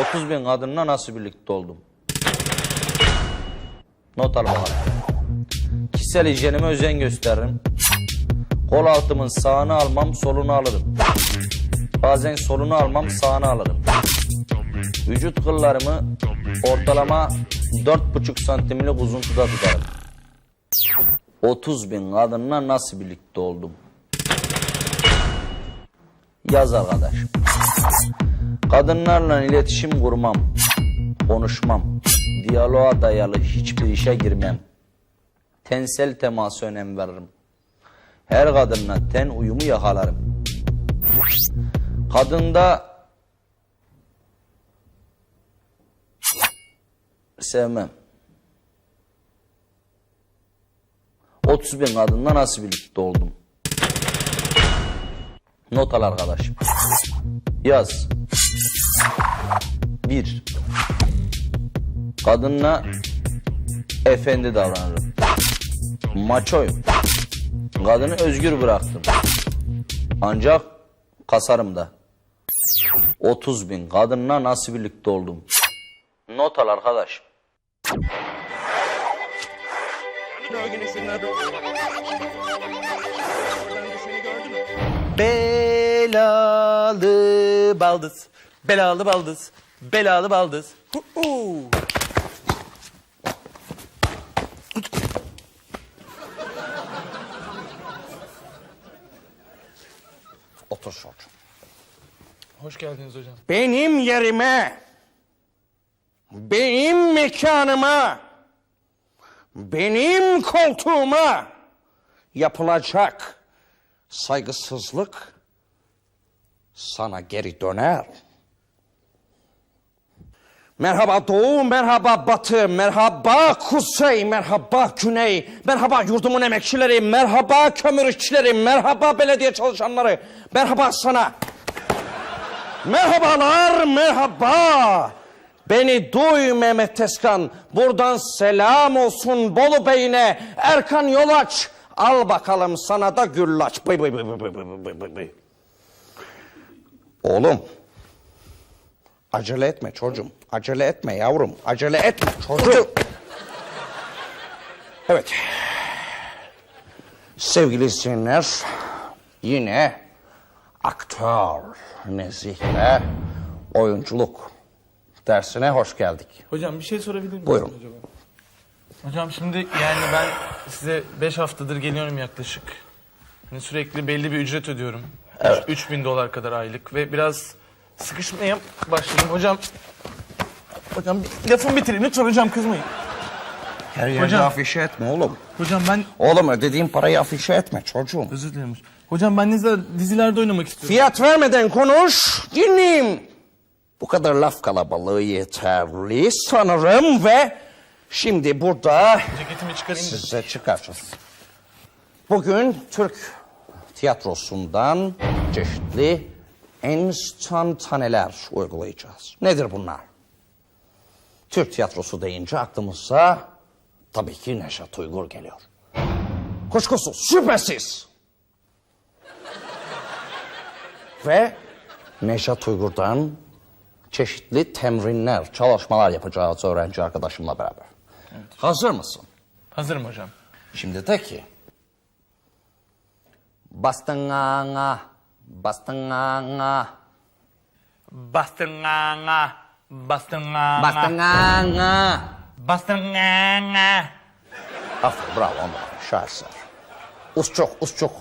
30 bin kadınla nasıl birlikte oldum? Not al bakalım. Kişisel hijyenime özen gösteririm. Kol altımın sağını almam, solunu alırım. Bazen solunu almam, sağını alırım. Vücut kıllarımı ortalama 4,5 santimlik uzuntuda tutarım. 30 bin kadınla nasıl birlikte oldum? Yaz arkadaş. Kadınlarla iletişim kurmam, konuşmam, diyaloğa dayalı hiçbir işe girmem. Tensel temasa önem veririm. Her kadınla ten uyumu yakalarım. Kadında sevmem. 30 bin kadınla nasıl birlikte oldum? Not al arkadaşım. Yaz. 1. Kadınla efendi davranırım. Maçoyum. Kadını özgür bıraktım. Ancak kasarım da. 30 bin kadınla nasıl birlikte oldum? Not al arkadaş. Örgüne Belalı baldız. Belalı baldız. Belalı baldız. Hu hu. Otur çocuğum. Hoş geldiniz hocam. Benim yerime, benim mekanıma, benim koltuğuma yapılacak saygısızlık sana geri döner. Merhaba Doğu, merhaba Batı, merhaba Kuzey, merhaba Güney, merhaba yurdumun emekçileri, merhaba kömür işçileri, merhaba belediye çalışanları, merhaba sana. Merhabalar, merhaba. Beni duy Mehmet Tezkan, buradan selam olsun Bolu Bey'ine, Erkan Yolaç. Al bakalım sana da güllaç. Bıy bıy bıy bıy bıy bıy bıy bıy. Oğlum. Acele etme çocuğum. Acele etme yavrum. Acele etme çocuğum. Evet. Sevgili izleyenler, yine aktör Nezih'le oyunculuk dersine hoş geldik. Hocam bir şey sorabilir miyim? Buyurun. Acaba? Hocam şimdi yani ben size 5 haftadır geliyorum yaklaşık. Hani sürekli belli bir ücret ödüyorum. Evet. 3000 dolar kadar aylık ve biraz sıkışmaya başladım. Hocam Hocam bir lafımı bitireyim lütfen hocam kızmayın. Her yerde Hocam. afişe etme oğlum. Hocam ben Oğlum ödediğin parayı afişe etme çocuğum. özür dilerim. hocam. Ben dizilerde, dizilerde oynamak istiyorum. Fiyat vermeden konuş, dinleyeyim. Bu kadar laf kalabalığı yeterli sanırım ve şimdi burada Ceketimi çıkarayım da. size çıkaracağız. Bugün Türk tiyatrosundan çeşitli enstantaneler uygulayacağız. Nedir bunlar? Türk tiyatrosu deyince aklımıza tabii ki Neşet Uygur geliyor. Kuşkusuz, şüphesiz. Ve Neşet Uygur'dan çeşitli temrinler, çalışmalar yapacağız öğrenci arkadaşımla beraber. Hazır mısın? Hazırım hocam. Şimdi de ki. Bastıngağa, bastıngağa, Бастангаанга. Бастангаанга. Бастангаанга. Бастангаанга. Бастангаанга. Ах, браво, шаасар. Усчох, усчох.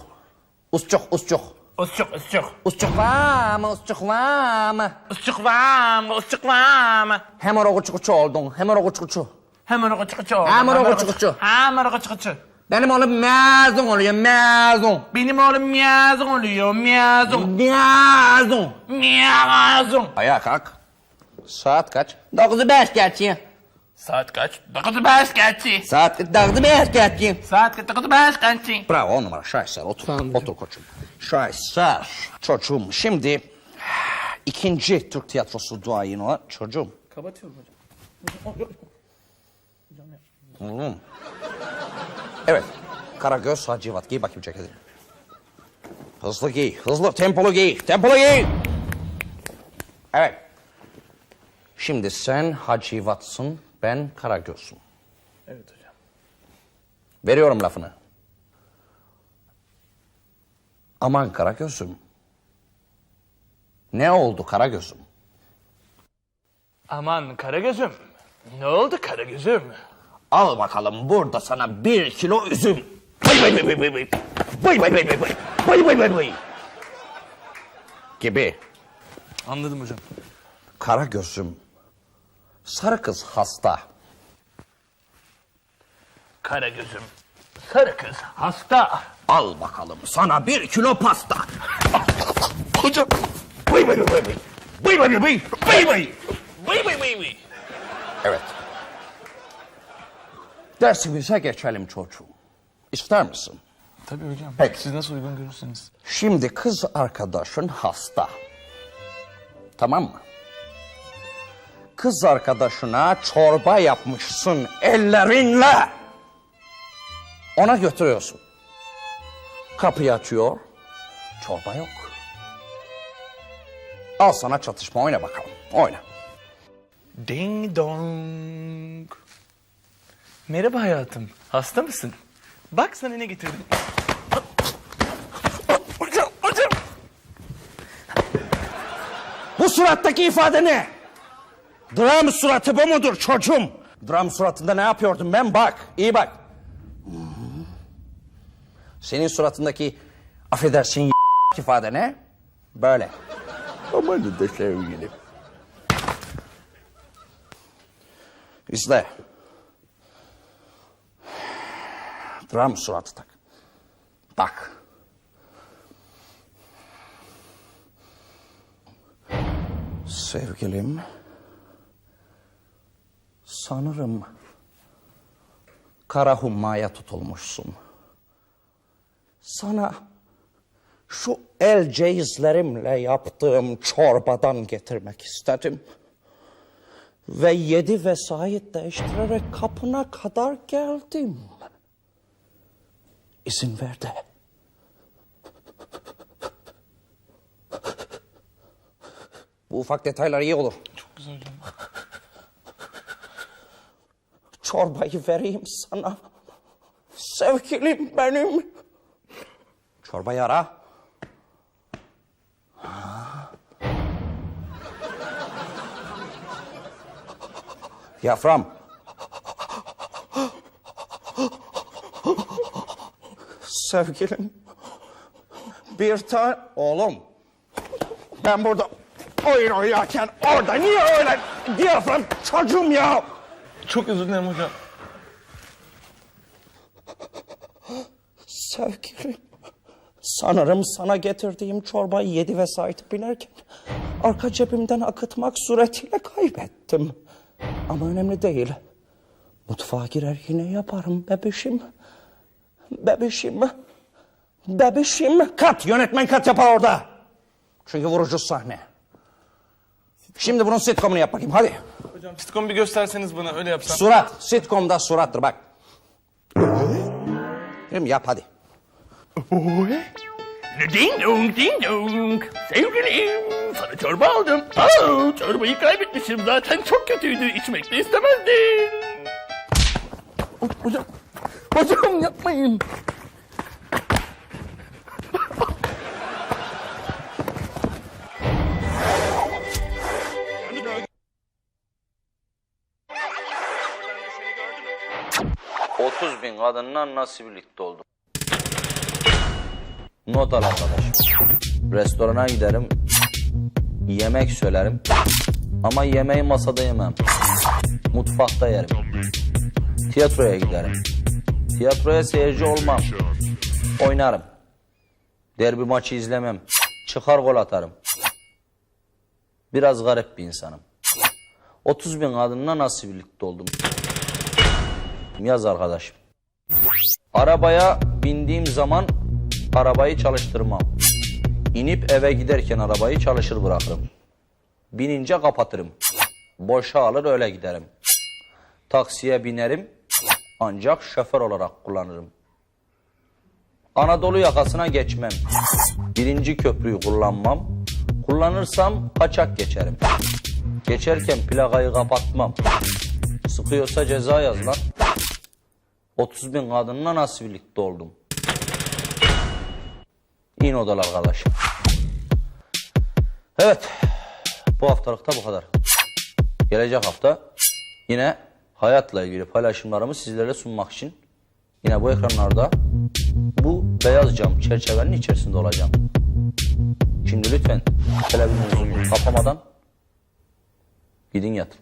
Усчох, усчох. Усчох, усчох. Усчох вам, усчох вам. Усчох вам, усчох вам. Хэмэр огоч гоч олдон, хэмэр огоч гоч. Хэмэр огоч гоч. Хэмэр огоч гоч. Хэмэр огоч гоч. Benim oğlum mezun oluyor, mezun. Benim oğlum miyazın oluyor, miyazın. Mezun. Miyazın. Ayağa kalk. Saat kaç? Dokuzu beş geçiyor. Saat kaç? Dokuz beş geçti. Saat dokuzu beş geçiyor. Saat kaç? Dokuz beş geçti. Bravo on numara Şaheser otur. otur koçum. Şaheser çocuğum şimdi ikinci Türk tiyatrosu duayını o çocuğum. Kapatıyorum hocam. Oğlum. Evet. Karagöz Hacivat giy bakayım ceketini. Hızlı giy, hızlı, tempolu giy, tempolu giy. Evet. Şimdi sen Hacivat'sın, ben Karagöz'üm. Evet hocam. Veriyorum lafını. Aman Karagöz'üm. Ne oldu Karagöz'üm? Aman Karagöz'üm. Ne oldu Karagöz'üm? Al bakalım burada sana bir kilo üzüm. Vay vay vay vay vay vay. Vay vay vay vay vay. Vay vay vay vay. Gibi. Anladım hocam. Kara gözüm. Sarı kız hasta. Karagöz'üm. Sarı kız hasta. Al bakalım sana bir kilo pasta. Hocam. Vay vay vay vay. Vay vay vay vay. Vay vay. Vıy vıy vıy vıy. Evet. Dersimize geçelim çocuğum. İster misin? Tabii hocam. Peki. Siz nasıl uygun görürseniz. Şimdi kız arkadaşın hasta. Tamam mı? Kız arkadaşına çorba yapmışsın ellerinle. Ona götürüyorsun. Kapıyı açıyor. Çorba yok. Al sana çatışma oyna bakalım. Oyna. Ding dong. Merhaba hayatım. Hasta mısın? Bak sana ne getirdim. Hocam, hocam. Bu surattaki ifade ne? Dram suratı bu mudur çocuğum? Dram suratında ne yapıyordum ben? Bak, iyi bak. Senin suratındaki affedersin ifade ne? Böyle. Aman da sevgilim. İzle. Dram suratı tak. Bak. Sevgilim. Sanırım kara hummaya tutulmuşsun. Sana şu el ceyizlerimle yaptığım çorbadan getirmek istedim. Ve yedi vesayet değiştirerek kapına kadar geldim. İzin ver de. Bu ufak detaylar iyi olur. Çok güzel hocam. Çorbayı vereyim sana. Sevgilim benim. Çorbayı ara. Yafram. Sevgilim. Bir tane... Oğlum. Ben burada oyun oynarken orada niye öyle diyafram çocuğum ya? Çok özür dilerim hocam. Sevgilim, sanırım sana getirdiğim çorbayı yedi ve sahip binerken arka cebimden akıtmak suretiyle kaybettim. Ama önemli değil. Mutfağa girer yine yaparım bebişim. Bebişim. Bebişim. Kat, yönetmen kat yapar orada. Çünkü vurucu sahne. Şimdi bunun sitcomunu yap bakayım hadi. Hocam sitcom bir gösterseniz bana öyle yapsam. Surat, sitcomda surattır bak. Şimdi yap hadi. Ding dong ding dong. Sevgilim sana çorba aldım. Aa, çorbayı kaybetmişim zaten çok kötüydü. İçmek de istemezdim. Hocam, hocam yapmayın. Kadınla nasıl birlikte oldum? Not al arkadaş. Restorana giderim. Yemek söylerim. Ama yemeği masada yemem. Mutfakta yerim. Tiyatroya giderim. Tiyatroya seyirci olmam. Oynarım. Derbi maçı izlemem. Çıkar gol atarım. Biraz garip bir insanım. 30 bin kadınla nasıl birlikte oldum? Yaz arkadaşım. Arabaya bindiğim zaman arabayı çalıştırmam. İnip eve giderken arabayı çalışır bırakırım. Binince kapatırım. Boşa alır öyle giderim. Taksiye binerim ancak şoför olarak kullanırım. Anadolu yakasına geçmem. Birinci köprüyü kullanmam. Kullanırsam kaçak geçerim. Geçerken plakayı kapatmam. Sıkıyorsa ceza yaz lan. 30 bin kadınla nasıl birlikte oldum? İn odalı arkadaş. Evet. Bu haftalık da bu kadar. Gelecek hafta yine hayatla ilgili paylaşımlarımı sizlere sunmak için yine bu ekranlarda bu beyaz cam çerçevenin içerisinde olacağım. Şimdi lütfen televizyonunuzu kapamadan gidin yatın.